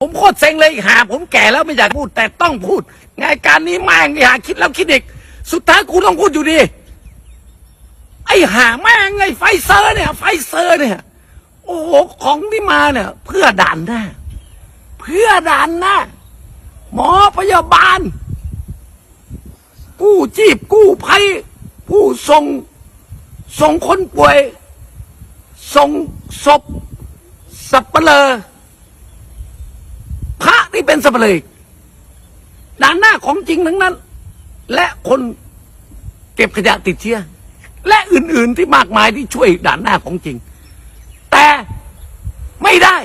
ผมโคตรเซ็งเลยหาผมแก่แล้วไม่อยากพูดแต่ต้องพูดงานการนี้แม่งอย่าคิดแล้วคิดอีก สุดท้ายกูต้องพูดอยู่ดี ไอ้หาแม่งไอ้ไฟเซอร์เนี่ย ไฟเซอร์เนี่ย โอ้โหของที่มาเนี่ย เพื่อด่านหน้า เพื่อด่านหน้า หมอพยาบาล กู้ชีพกู้ภัยผู้ส่งส่งคนป่วยส่งศพสับเปลือ เป็นสับเปลออีกด่านหน้าของจริงทั้งนั้น และคนเก็บขยะติดเชื้อและอื่น ๆที่มากมายที่ช่วยด่านหน้าของจริง แต่ไม่ได้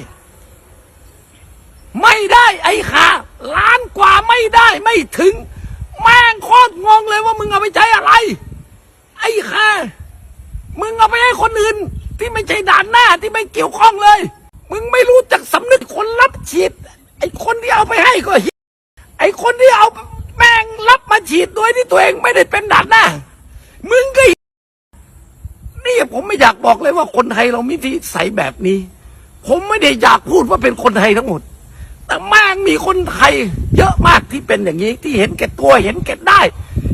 ไม่ได้ไอ้ขาล้านกว่าไม่ได้ไม่ถึง แม่งโคตรงงเลยว่ามึงเอาไปใช้อะไร ไอ้ขามึงเอาไปให้คนอื่น ที่ไม่ใช่ด่านหน้าที่ไม่เกี่ยวข้องเลย มึงไม่รู้จักสำนึกคนรับฉีด ไอ้คนที่เอาไปให้ก็เหี้ยไอ้คนที่เอาแม่งรับมาฉีดโดยที่ตัวเองไม่ได้เป็นด่านหน้ามึงก็นี่ผมไม่อยากบอกเลยว่าคนไทยเรามีที่ใสแบบนี้ ผมไม่ได้อยากพูดว่าเป็นคนไทยทั้งหมด แต่แม่งมีคนไทย เยอะมากที่เป็นอย่างนี้ที่เห็นแก่ตัวเห็นแก่ได้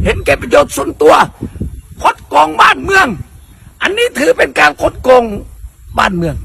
เห็นแก่ประโยชน์ส่วนตัวคดโกองบ้านเมือง อันนี้ถือเป็นการคดโกงบ้านเมือง